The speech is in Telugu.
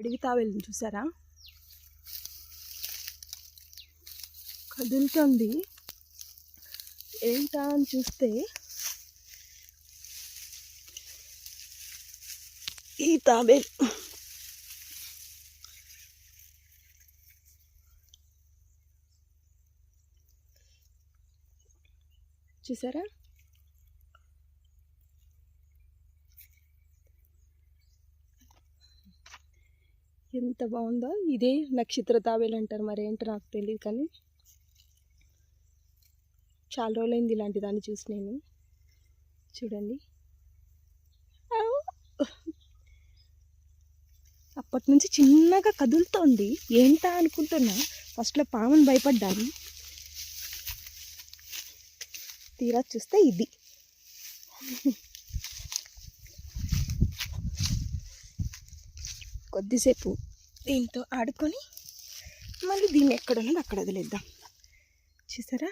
అడవి తావేలు చూసారా? కదులుతుంది. ఏంటా అని చూస్తే ఈ తాబేలు చూసారా? ఎంత బాగుందో. ఇదే నక్షత్ర తాబేలు అంటారు మరి ఏంటో నాకు తెలియదు కానీ. చాలా రోజులైంది ఇలాంటి దాన్ని చూసి నేను. చూడండి. అప్పటి నుంచి చిన్నగా కదులుతోంది. ఏంటా అనుకుంటున్నా? ఫస్ట్లో పాముని భయపడ్డాను. తీరా చూస్తే ఇది. కొద్దిసేపు దీంతో ఆడుకొని మళ్ళీ దీన్ని ఎక్కడ ఉన్నది అక్కడ వదిలేద్దాం. చూసారా?